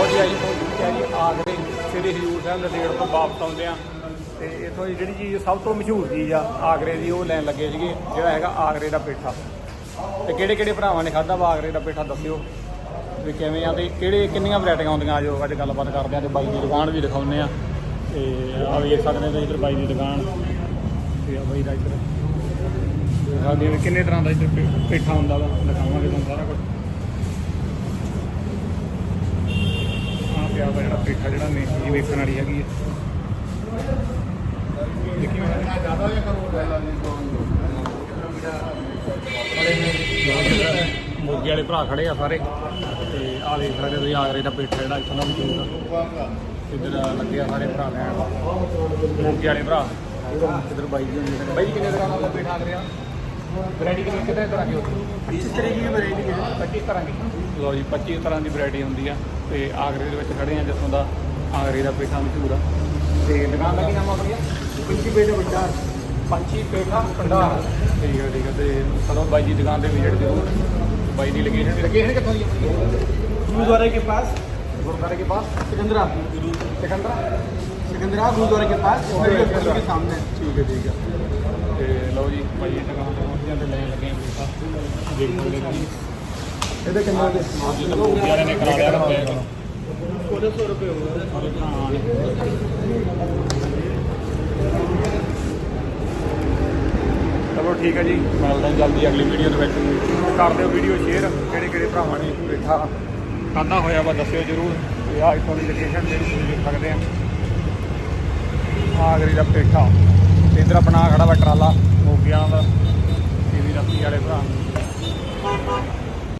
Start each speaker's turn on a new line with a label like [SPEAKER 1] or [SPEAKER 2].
[SPEAKER 1] ਲਓ ਜੀ ਆਈ ਪਹੁੰਚੀ ਹੈ ਜੀ ਆਗਰੇ ਸ੍ਰੀ ਹਜੂਰ ਸਾਹਿਬ ਨੰਦੇੜ ਤੋਂ ਵਾਪਸ ਆਉਂਦੇ ਆ। ਤੇ ਇਥੋਂ ਦੀ ਜਿਹੜੀ ਚੀਜ਼ ਸਭ ਤੋਂ ਮਸ਼ਹੂਰ ਚੀਜ਼ ਆ, ਆਗਰੇ ਦੀ, ਉਹ ਲੈਣ ਲੱਗੇ ਸੀਗੇ, ਜਿਹੜਾ ਹੈਗਾ ਆਗਰੇ ਦਾ ਪੇਠਾ। ਤੇ ਕਿਹੜੇ ਕਿਹੜੇ ਭਰਾਵਾਂ ਨੇ ਖਾਦਾ ਵਾ ਆਗਰੇ ਦਾ ਪੇਠਾ, ਦੱਸਿਓ। ਵੀ ਕਿਵੇਂ ਆ ਤੇ ਕਿਹੜੇ ਕਿੰਨੀਆਂ ਵੈਰਾਈਟੀਆਂ ਆਉਂਦੀਆਂ, ਆਜੋ, ਅੱਜ ਗੱਲਬਾਤ ਕਰਦੇ ਆ ਤੇ ਬਾਈ ਦੀ ਦੁਕਾਨ ਵੀ ਦਿਖਾਉਂਦੇ ਆ। ਤੇ ਆ ਵੇਖ ਸਕਦੇ ਹੋ ਇੱਧਰ ਬਾਈ ਦੀ ਦੁਕਾਨ। ਤੇ ਆ ਬਾਈ ਦਾ ਇੱਧਰ। ਦੇਖ ਕਿੰਨੇ ਤਰ੍ਹਾਂ ਦਾ ਇੱਧਰ ਪੇਠਾ ਹੁੰਦਾ ਵਾ, ਦਿਖਾਵਾਂਗੇ ਤੁਹਾਨੂੰ ਸਾਰਾ ਕੁਝ ਆ ਪਿਆ ਜਿਹੜਾ ਪੇਠਾ ਜਿਹੜਾ ਮੇਨ ਚੀਜ਼ ਵੇਖਣ ਵਾਲੀ ਹੈਗੀ ਹੈ। ਦੇਖੀ ਮੈਂ ਜ਼ਿਆਦਾ ਜਾਂ ਮੁਰਗੇ ਵਾਲੇ ਭਰਾ ਖੜੇ ਆ ਸਾਰੇ। ਤੇ ਆ ਦੇਖ ਸਕਦੇ ਤੁਸੀਂ ਆਗਰੇ ਦਾ ਪੇਠਾ ਜਿਹੜਾ ਇੱਥੋਂ ਦਾ ਮਸ਼ਹੂਰ ਆ ਇੱਧਰ ਲੱਗਿਆ ਸਾਰੇ ਭਰਾ ਲੈਣ। ਮੁਰਗੇ ਵਾਲੇ ਭਰਾ। ਇੱਧਰ ਬਾਈ ਜੀ ਬਾਈ ਕਿੰਨੇ ਤਰ੍ਹਾਂ ਦਾ ਪੇਠਾ ਆਗਰੇ ਆ ਵੈਰਾਈਟੀ ਕਿੰਨੇ ਕਿੰਨੇ ਤਰ੍ਹਾਂ ਦੀ ਹੁੰਦੀ ਹੈ 20 ਤਰ੍ਹਾਂ ਦੀ ਵੈਰਾਈਟੀ ਹੈ 25 ਤਰ੍ਹਾਂ ਦੀ ਲੋ ਜੀ 25 ਤਰ੍ਹਾਂ ਦੀ ਵੈਰਾਈਟੀ ਹੁੰਦੀ ਆ ਤੇ ਆਗਰੇ ਦੇ ਵਿੱਚ ਖੜੇ ਆ ਜਿੱਥੋਂ ਦਾ ਆਗਰੇ ਦਾ ਪੇਠਾ ਮਸ਼ਹੂਰ ਆ ਤੇ ਦੁਕਾਨ ਦਾ ਕੀ ਨਾਮ ਆ ਭਈਆ ਪੰਛੀ ਪੇਠਾ ਭੰਡਾਰ ਪੰਛੀ ਪੇਠਾ ਭੰਡਾਰ ਠੀਕ ਹੈ ਠੀਕ ਹੈ ਤੇ ਚਲੋ ਬਾਈ ਜੀ ਦੁਕਾਨ ਤੇ ਵਿਜ਼ਿਟ ਜ਼ਰੂਰ ਬਾਈ ਦੀ ਲੋਕੇਸ਼ਨ ਵੀ ਲੋਕੇਸ਼ਨ ਕਿੱਥੋਂ ਦੀ ਹੈ
[SPEAKER 2] गुरुद्वारे के पास
[SPEAKER 1] ਗੁਰਦਾਰੇ के पास
[SPEAKER 2] सिकंदरा
[SPEAKER 1] ਸਿਕੰਦਰਾ
[SPEAKER 2] सिकंदरा गुरुद्वारे के पास मेडिकल कॉलेज के सामने
[SPEAKER 1] ਠੀਕ ਹੈ ਠੀਕ ਹੈ ਤੇ ਲਓ ਜੀ ਬਾਈ ਜੀ ਦੁਕਾਨ ਤੇ ਪਹੁੰਚ ਜਾਂਦੇ ਲੈਣ ਲੱਗੇ ਆ ਪੇਠਾ ਦੇਖ ਸਕਦੇ ਹੋ
[SPEAKER 2] ਇਹਦੇ ਕਿੰਨੇ ਦੇ
[SPEAKER 1] ਜਦੋਂ ਯਾਰ ਨੇ ਕਰਾ ਲਿਆ ਰੱਖਿਆ
[SPEAKER 2] ਉਹਦੇ 100 ਰੁਪਏ ਹੋਗਾ
[SPEAKER 1] ਚਲੋ ਠੀਕ ਹੈ ਜੀ ਮਿਲਦੇ ਹਾਂ ਜਲਦੀ ਅਗਲੀ ਵੀਡੀਓ ਦੇ ਵਿੱਚ। ਕਰ ਦਿਓ ਵੀਡੀਓ ਸ਼ੇਅਰ ਕਿਹੜੇ ਕਿਹੜੇ ਭਰਾਵਾਂ ਨੇ ਬੈਠਾ ਖਾਧਾ ਹੋਇਆ ਵਾ ਦੱਸਿਓ ਜਰੂਰ। ਤੇ ਆ ਇੱਥੋਂ ਦੀ ਲੋਕੇਸ਼ਨ ਜਿਹੜੀ ਤੁਸੀਂ ਦੇਖ ਸਕਦੇ ਆ ਆਗਰੀ ਦਾ ਪੇਠਾ। ਤੇ ਇਧਰ ਆਪਣਾ ਖੜਾ ਵਾ ਟਰਾਲਾ। ਮੋਗਿਆਂ ਦਾ